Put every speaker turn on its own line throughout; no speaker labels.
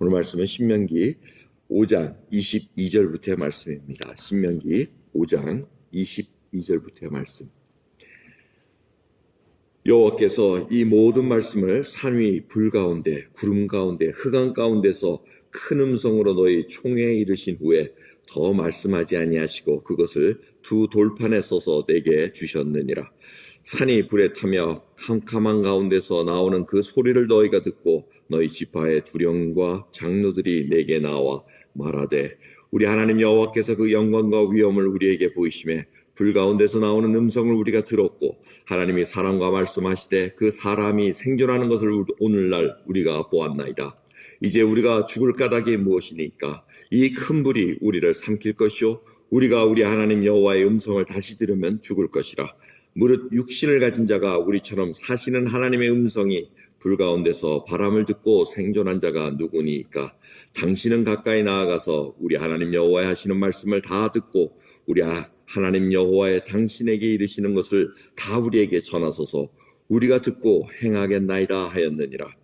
오늘 말씀은 신명기 5장 22절부터의 말씀입니다. 신명기 5장 22절부터의 말씀. 여호와께서 이 모든 말씀을 산 위 불 가운데 구름 가운데 흑암 가운데서 큰 음성으로 너희 총회에 이르신 후에 더 말씀하지 아니하시고 그것을 두 돌판에 써서 내게 주셨느니라. 산이 불에 타며 캄캄한 가운데서 나오는 그 소리를 너희가 듣고 너희 지파의 두령과 장로들이 내게 나와 말하되 우리 하나님 여호와께서 그 영광과 위엄을 우리에게 보이심에 불 가운데서 나오는 음성을 우리가 들었고 하나님이 사람과 말씀하시되 그 사람이 생존하는 것을 오늘날 우리가 보았나이다. 이제 우리가 죽을 까닭이 무엇이니까 이 큰 불이 우리를 삼킬 것이요 우리가 우리 하나님 여호와의 음성을 다시 들으면 죽을 것이라. 무릇 육신을 가진 자가 우리처럼 사시는 하나님의 음성이 불 가운데서 바람을 듣고 생존한 자가 누구니까? 당신은 가까이 나아가서 우리 하나님 여호와의 하시는 말씀을 다 듣고 우리 하나님 여호와의 당신에게 이르시는 것을 다 우리에게 전하소서. 우리가 듣고 행하겠나이다 하였느니라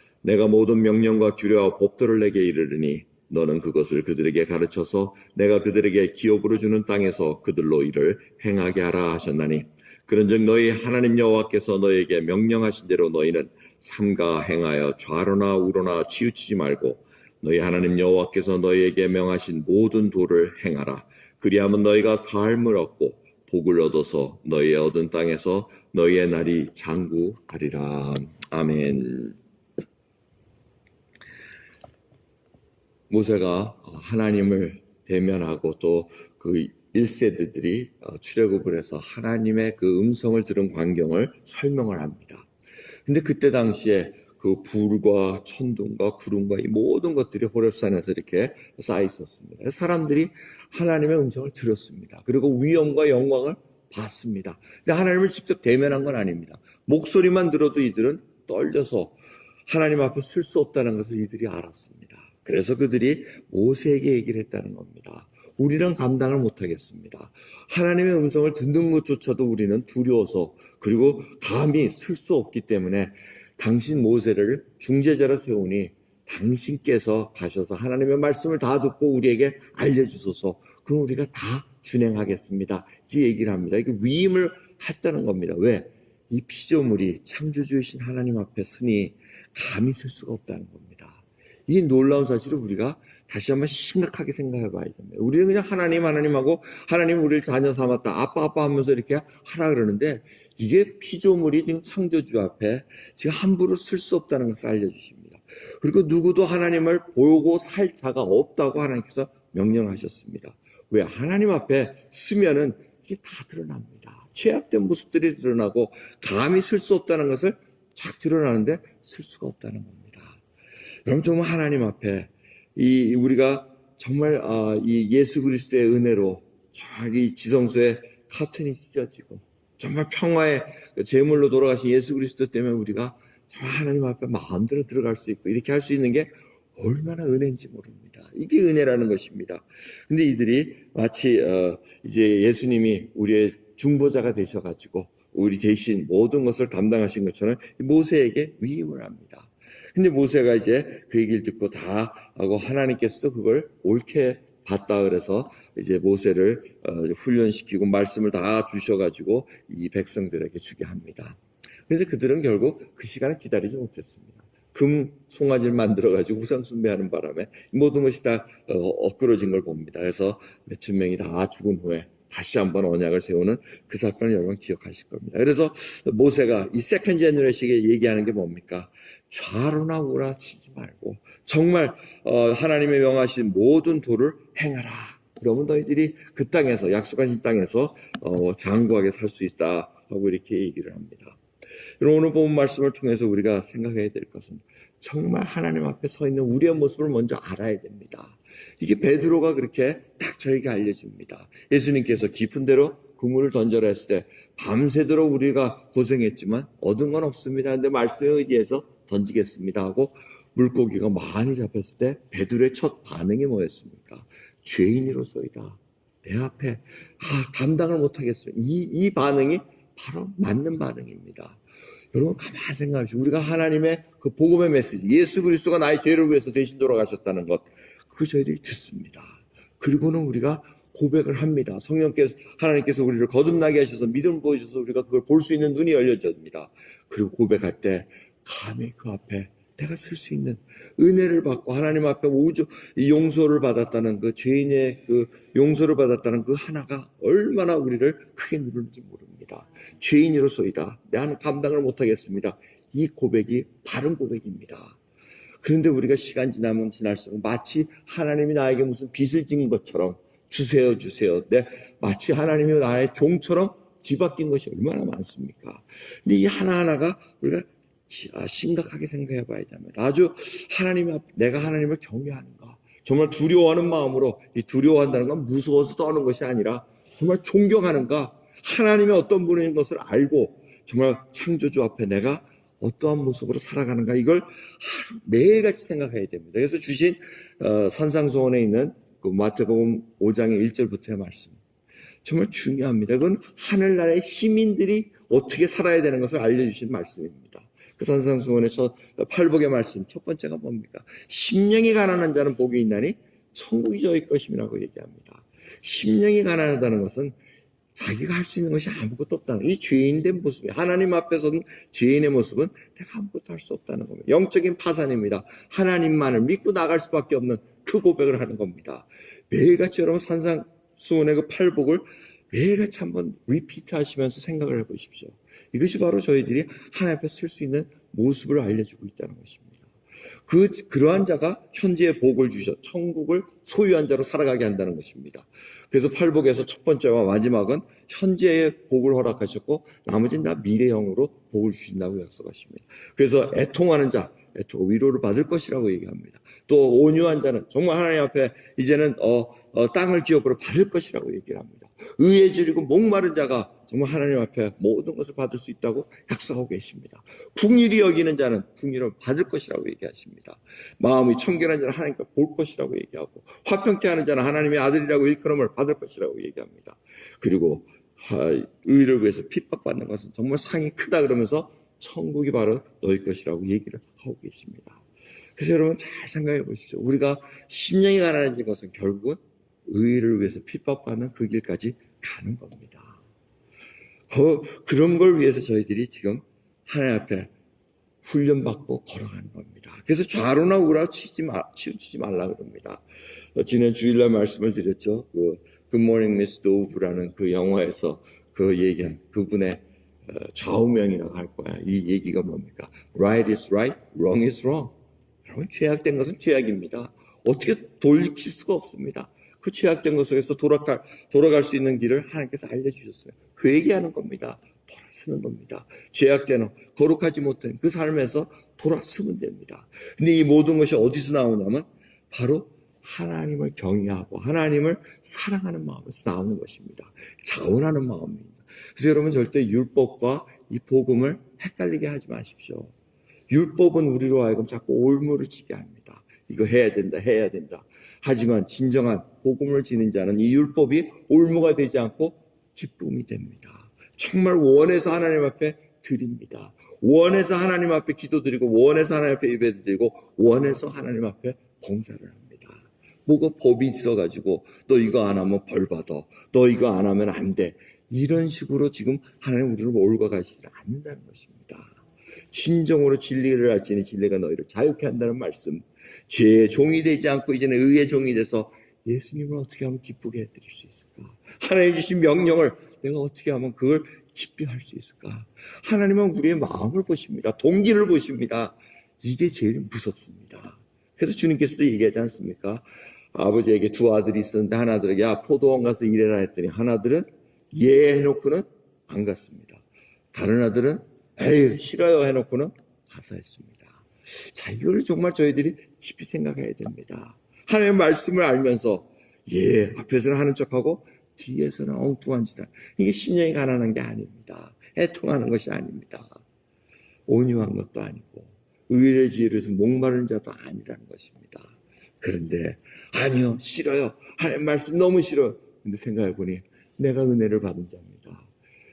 내가 모든 명령과 규례와 법도를 내게 이르르니 너는 그것을 그들에게 가르쳐서 내가 그들에게 기업으로 주는 땅에서 그들로 이를 행하게 하라 하셨나니. 그런즉 너희 하나님 여호와께서 너희에게 명령하신 대로 너희는 삼가 행하여 좌로나 우로나 치우치지 말고 너희 하나님 여호와께서 너희에게 명하신 모든 도를 행하라. 그리하면 너희가 삶을 얻고 복을 얻어서 너희의 얻은 땅에서 너희의 날이 장구하리라. 아멘. 모세가 하나님을 대면하고 또 그 1세대들이 출애굽을 해서 하나님의 그 음성을 들은 광경을 설명을 합니다. 근데 그때 당시에 그 불과 천둥과 구름과 이 모든 것들이 호렙산에서 이렇게 쌓여 있었습니다. 사람들이 하나님의 음성을 들었습니다. 그리고 위엄과 영광을 봤습니다. 근데 하나님을 직접 대면한 건 아닙니다. 목소리만 들어도 이들은 떨려서 하나님 앞에 쓸수 없다는 것을 이들이 알았습니다. 그래서 그들이 모세에게 얘기를 했다는 겁니다. 우리는 감당을 못하겠습니다. 하나님의 음성을 듣는 것조차도 우리는 두려워서 그리고 감히 쓸 수 없기 때문에 당신 모세를 중재자로 세우니 당신께서 가셔서 하나님의 말씀을 다 듣고 우리에게 알려주소서. 그럼 우리가 다 준행하겠습니다. 이 얘기를 합니다. 이게 위임을 했다는 겁니다. 왜? 이 피조물이 창조주이신 하나님 앞에 서니 감히 쓸 수가 없다는 겁니다. 이 놀라운 사실을 우리가 다시 한번 심각하게 생각해 봐야 됩니다. 우리는 그냥 하나님, 하나님하고 하나님 우리를 자녀 삼았다. 아빠, 아빠 하면서 이렇게 하라 그러는데 이게 피조물이 지금 창조주 앞에 지금 함부로 쓸 수 없다는 것을 알려주십니다. 그리고 누구도 하나님을 보고 살 자가 없다고 하나님께서 명령하셨습니다. 왜? 하나님 앞에 쓰면은 이게 다 드러납니다. 죄악된 모습들이 드러나고 감히 쓸 수 없다는 것을 쫙 드러나는데 쓸 수가 없다는 겁니다. 여러분 정말 하나님 앞에 이 우리가 정말 아, 이 예수 그리스도의 은혜로 자기 지성소에 카튼이 찢어지고 정말 평화의 제물로 돌아가신 예수 그리스도 때문에 우리가 정말 하나님 앞에 마음대로 들어갈 수 있고 이렇게 할 수 있는 게 얼마나 은혜인지 모릅니다. 이게 은혜라는 것입니다. 근데 이들이 마치 어, 이제 예수님이 우리의 중보자가 되셔가지고 우리 대신 모든 것을 담당하신 것처럼 모세에게 위임을 합니다. 근데 모세가 이제 그 얘기를 듣고 다 하고 하나님께서도 그걸 옳게 봤다 그래서 이제 모세를 어, 훈련시키고 말씀을 다 주셔가지고 이 백성들에게 주게 합니다. 그런데 그들은 결국 그 시간을 기다리지 못했습니다. 금 송아지를 만들어가지고 우상 숭배하는 바람에 모든 것이 다 어, 엇그러진 걸 봅니다. 그래서 몇천 명이 다 죽은 후에 다시 한번 언약을 세우는 그 사건을 여러분 기억하실 겁니다. 그래서 모세가 이 세컨 제너레이션에 얘기하는 게 뭡니까? 좌로나 우라 치지 말고 정말 어, 하나님의 명하신 모든 도를 행하라. 그러면 너희들이 그 땅에서 약속하신 땅에서 어, 장구하게 살 수 있다 하고 이렇게 얘기를 합니다. 여러분 오늘 본 말씀을 통해서 우리가 생각해야 될 것은 정말 하나님 앞에 서 있는 우리의 모습을 먼저 알아야 됩니다. 이게 베드로가 그렇게 딱 저에게 알려줍니다. 예수님께서 깊은 데로 그물을 던져라 했을 때 밤새도록 우리가 고생했지만 얻은 건 없습니다. 근데 말씀에 의지해서 던지겠습니다 하고 물고기가 많이 잡혔을 때 베드로의 첫 반응이 뭐였습니까? 죄인으로서이다. 내 앞에 아, 감당을 못하겠어요. 이, 이 반응이 바로 맞는 반응입니다. 여러분 가만 생각하시오. 우리가 하나님의 그 복음의 메시지, 예수 그리스도가 나의 죄를 위해서 대신 돌아가셨다는 것, 그 저희들이 듣습니다. 그리고는 우리가 고백을 합니다. 성령께서 하나님께서 우리를 거듭나게 하셔서 믿음을 보여주셔서 우리가 그걸 볼 수 있는 눈이 열려집니다. 그리고 고백할 때 감히 그 앞에 내가 쓸 수 있는 은혜를 받고 하나님 앞에 우주 이 용서를 받았다는 그 죄인의 그 용서를 받았다는 그 하나가 얼마나 우리를 크게 누르는지 모릅니다. 죄인으로서이다. 나는 감당을 못하겠습니다. 이 고백이 바른 고백입니다. 그런데 우리가 시간 지나면 지날수록 마치 하나님이 나에게 무슨 빚을 진 것처럼 주세요, 주세요. 내 마치 하나님이 나의 종처럼 뒤바뀐 것이 얼마나 많습니까? 근데 이 하나하나가 우리가 아, 심각하게 생각해 봐야 됩니다. 아주 하나님 앞, 내가 하나님을 경외하는가. 정말 두려워하는 마음으로 이 두려워한다는 건 무서워서 떠는 것이 아니라 정말 존경하는가. 하나님의 어떤 분인 것을 알고 정말 창조주 앞에 내가 어떠한 모습으로 살아가는가 이걸 하루 매일같이 생각해야 됩니다. 그래서 주신 어, 산상소원에 있는 그 마태복음 5장의 1절부터의 말씀 정말 중요합니다. 그건 하늘나라의 시민들이 어떻게 살아야 되는 것을 알려주신 말씀입니다. 그 산상수원에서 팔복의 말씀 첫 번째가 뭡니까? 심령이 가난한 자는 복이 있나니 천국이 저희 것임이라고 얘기합니다. 심령이 가난하다는 것은 자기가 할 수 있는 것이 아무것도 없다는 이 죄인된 모습이 하나님 앞에서는 죄인의 모습은 내가 아무것도 할 수 없다는 겁니다. 영적인 파산입니다. 하나님만을 믿고 나갈 수밖에 없는 그 고백을 하는 겁니다. 매일같이 여러분 산상 수원의 그 팔복을 매일같이 한번 리피트 하시면서 생각을 해보십시오. 이것이 바로 저희들이 하나님 앞에 쓸 수 있는 모습을 알려주고 있다는 것입니다. 그, 그러한 자가 현재의 복을 주셔, 천국을 소유한 자로 살아가게 한다는 것입니다. 그래서 팔복에서 첫 번째와 마지막은 현재의 복을 허락하셨고, 나머지는 다 미래형으로 복을 주신다고 약속하십니다. 그래서 애통하는 자, 애통 위로를 받을 것이라고 얘기합니다. 또 온유한 자는 정말 하나님 앞에 이제는 어, 어, 땅을 기업으로 받을 것이라고 얘기를 합니다. 의에 줄이고 목마른 자가 정말 하나님 앞에 모든 것을 받을 수 있다고 약속하고 계십니다. 궁일이 여기는 자는 궁일을 받을 것이라고 얘기하십니다. 마음이 청결한 자는 하나님께 볼 것이라고 얘기하고 화평케 하는 자는 하나님의 아들이라고 일컬음을 받을 것이라고 얘기합니다. 그리고 의를 위해서 핍박받는 것은 정말 상이 크다 그러면서 천국이 바로 너희 것이라고 얘기를 하고 계십니다. 그래서 여러분 잘 생각해 보십시오. 우리가 심령이 가난해진 것은 결국은 의를 위해서 핍박받는 그 길까지 가는 겁니다. 그, 그런 걸 위해서 저희들이 지금 하나님 앞에 훈련받고 걸어가는 겁니다. 그래서 좌로나 우라 치지 마, 치우치지 말라 그럽니다. 어, 지난 주일날 말씀을 드렸죠. 그, Good Morning Miss Dove라는 그 영화에서 그 얘기한 그분의 어, 좌우명이라고 할 거야. 이 얘기가 뭡니까? Right is right, wrong is wrong. 여러분, 죄악된 것은 죄악입니다. 어떻게 돌이킬 수가 없습니다. 그 죄악된 것 속에서 돌아갈, 돌아갈 수 있는 길을 하나님께서 알려주셨어요. 회개하는 겁니다. 돌아서는 겁니다. 죄악되는 거룩하지 못한 그 삶에서 돌아서면 됩니다. 근데 이 모든 것이 어디서 나오냐면 바로 하나님을 경외하고 하나님을 사랑하는 마음에서 나오는 것입니다. 자원하는 마음입니다. 그래서 여러분 절대 율법과 이 복음을 헷갈리게 하지 마십시오. 율법은 우리로 하여금 자꾸 올무를 치게 합니다. 이거 해야 된다, 해야 된다. 하지만 진정한 복음을 지는 자는 이 율법이 올무가 되지 않고 기쁨이 됩니다. 정말 원해서 하나님 앞에 드립니다. 원해서 하나님 앞에 기도드리고 원해서 하나님 앞에 예배드리고 원해서 하나님 앞에 봉사를 합니다. 뭐가 법이 있어가지고 너 이거 안 하면 벌 받아. 너 이거 안 하면 안 돼. 이런 식으로 지금 하나님 우리를 몰고 가시지 않는다는 것입니다. 진정으로 진리를 할지니 진리가 너희를 자유케 한다는 말씀. 죄의 종이 되지 않고 이제는 의의 종이 돼서 예수님을 어떻게 하면 기쁘게 해드릴 수 있을까? 하나님 주신 명령을 내가 어떻게 하면 그걸 기쁘게 할수 있을까? 하나님은 우리의 마음을 보십니다. 동기를 보십니다. 이게 제일 무섭습니다. 그래서 주님께서도 얘기하지 않습니까? 아버지에게 두 아들이 있었는데 하나들에게 야 포도원 가서 일해라 했더니 하나들은 예 해놓고는 안 갔습니다. 다른 아들은 에이 싫어요 해놓고는 가사했습니다. 자 이거를 정말 저희들이 깊이 생각해야 됩니다. 하나님의 말씀을 알면서 예 앞에서는 하는 척하고 뒤에서는 엉뚱한 짓 이게 심령이 가난한 게 아닙니다. 애통하는 것이 아닙니다. 온유한 것도 아니고 의의 지혜로서 목마른 자도 아니라는 것입니다. 그런데 아니요 싫어요 하나님 말씀 너무 싫어요. 근데 생각해 보니 내가 은혜를 받은 자입니다.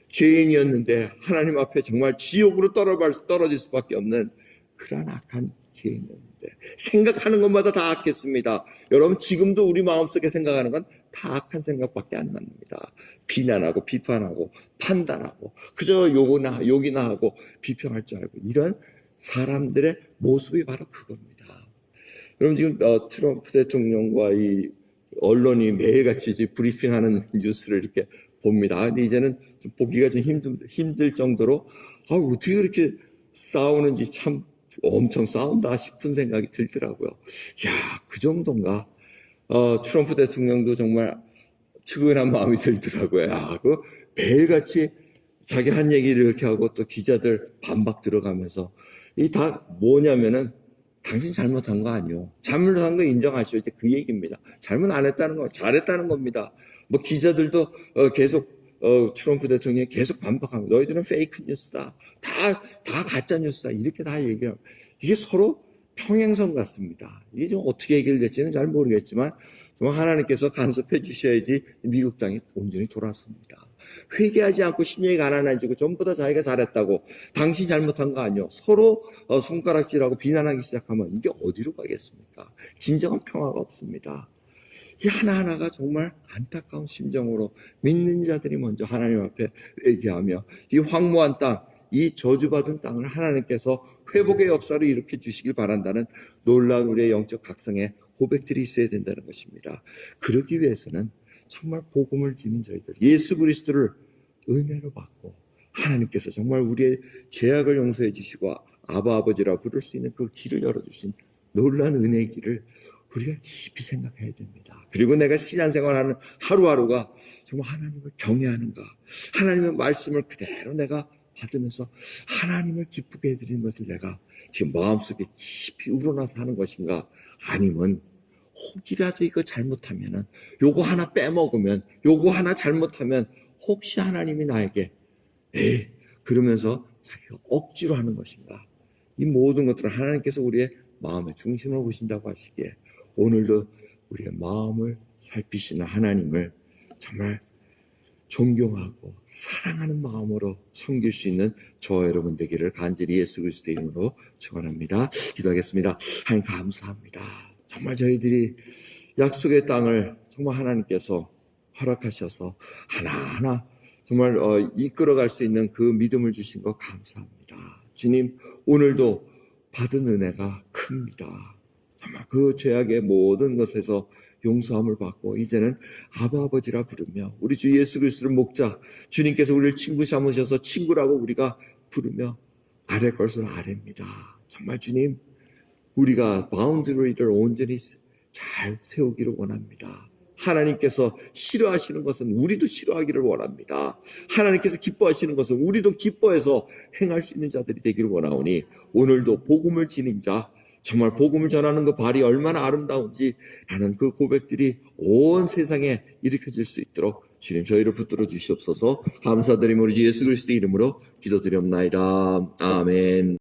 죄인이었는데 하나님 앞에 정말 지옥으로 떨어질 수밖에 없는 그러한 악한 죄인이었는데 생각하는 것마다 다 악했습니다. 여러분 지금도 우리 마음속에 생각하는 건 다 악한 생각밖에 안 납니다. 비난하고 비판하고 판단하고 그저 욕이나 욕이나 하고 비평할 줄 알고 이런 사람들의 모습이 바로 그겁니다. 여러분 지금 어, 트럼프 대통령과 이 언론이 매일같이 이제 브리핑하는 뉴스를 이렇게 봅니다. 아, 근데 이제는 좀 보기가 좀 힘들, 힘들 정도로 아, 어떻게 그렇게 싸우는지 참 엄청 싸운다 싶은 생각이 들더라고요. 야, 그 정도인가? 어, 트럼프 대통령도 정말 측은한 마음이 들더라고요. 야, 그 매일같이 자기 한 얘기를 이렇게 하고 또 기자들 반박 들어가면서 이 다 뭐냐면은 당신 잘못한 거 아니요. 잘못한 거 인정하시오. 이제 그 얘기입니다. 잘못 안 했다는 거, 잘했다는 겁니다. 뭐 기자들도 어, 계속 어, 트럼프 대통령이 계속 반박합니다. 너희들은 페이크 뉴스다. 다, 다 가짜 뉴스다. 이렇게 다 얘기해요. 이게 서로 평행선 같습니다. 이게 좀 어떻게 해결될지는 잘 모르겠지만 정말 하나님께서 간섭해 주셔야지 미국 땅이 온전히 돌았습니다. 회개하지 않고 심령이 가난해지고 전부 다 자기가 잘했다고 당신 잘못한 거 아니요. 서로 어, 손가락질하고 비난하기 시작하면 이게 어디로 가겠습니까? 진정한 평화가 없습니다. 이 하나하나가 정말 안타까운 심정으로 믿는 자들이 먼저 하나님 앞에 얘기하며 이 황무한 땅, 이 저주받은 땅을 하나님께서 회복의 역사를 일으켜 주시길 바란다는 놀라운 우리의 영적 각성의 고백들이 있어야 된다는 것입니다. 그러기 위해서는 정말 복음을 지닌 저희들, 예수 그리스도를 은혜로 받고 하나님께서 정말 우리의 죄악을 용서해 주시고 아바 아버지라 부를 수 있는 그 길을 열어 주신 놀라운 은혜의 길을 우리가 깊이 생각해야 됩니다. 그리고 내가 신앙생활하는 하루하루가 정말 하나님을 경외하는가, 하나님의 말씀을 그대로 내가 받으면서 하나님을 기쁘게 해드리는 것을 내가 지금 마음속에 깊이 우러나서 하는 것인가, 아니면 혹이라도 이거 잘못하면은 요거 하나 빼먹으면 요거 하나 잘못하면 혹시 하나님이 나에게 에이 그러면서 자기가 억지로 하는 것인가 이 모든 것들을 하나님께서 우리의 마음의 중심을 보신다고 하시기에 오늘도 우리의 마음을 살피시는 하나님을 정말 존경하고 사랑하는 마음으로 섬길 수 있는 저와 여러분 되기를 간절히 예수 그리스도의 이름으로 축원합니다. 기도하겠습니다. 하나님 감사합니다. 정말 저희들이 약속의 땅을 정말 하나님께서 허락하셔서 하나하나 정말 어, 이끌어갈 수 있는 그 믿음을 주신 것 감사합니다. 주님 오늘도 받은 은혜가 큽니다. 그 죄악의 모든 것에서 용서함을 받고 이제는 아버지라 부르며 우리 주 예수 그리스도를 목자 주님께서 우리를 친구 삼으셔서 친구라고 우리가 부르며 아래 것을 아래입니다. 정말 주님 우리가 바운드리를 온전히 잘 세우기를 원합니다. 하나님께서 싫어하시는 것은 우리도 싫어하기를 원합니다. 하나님께서 기뻐하시는 것은 우리도 기뻐해서 행할 수 있는 자들이 되기를 원하오니 오늘도 복음을 지닌 자 정말 복음을 전하는 그 발이 얼마나 아름다운지 라는 그 고백들이 온 세상에 일으켜질 수 있도록 주님 저희를 붙들어 주시옵소서 주 예수 그리스도 이름으로 기도드리옵나이다. 아멘.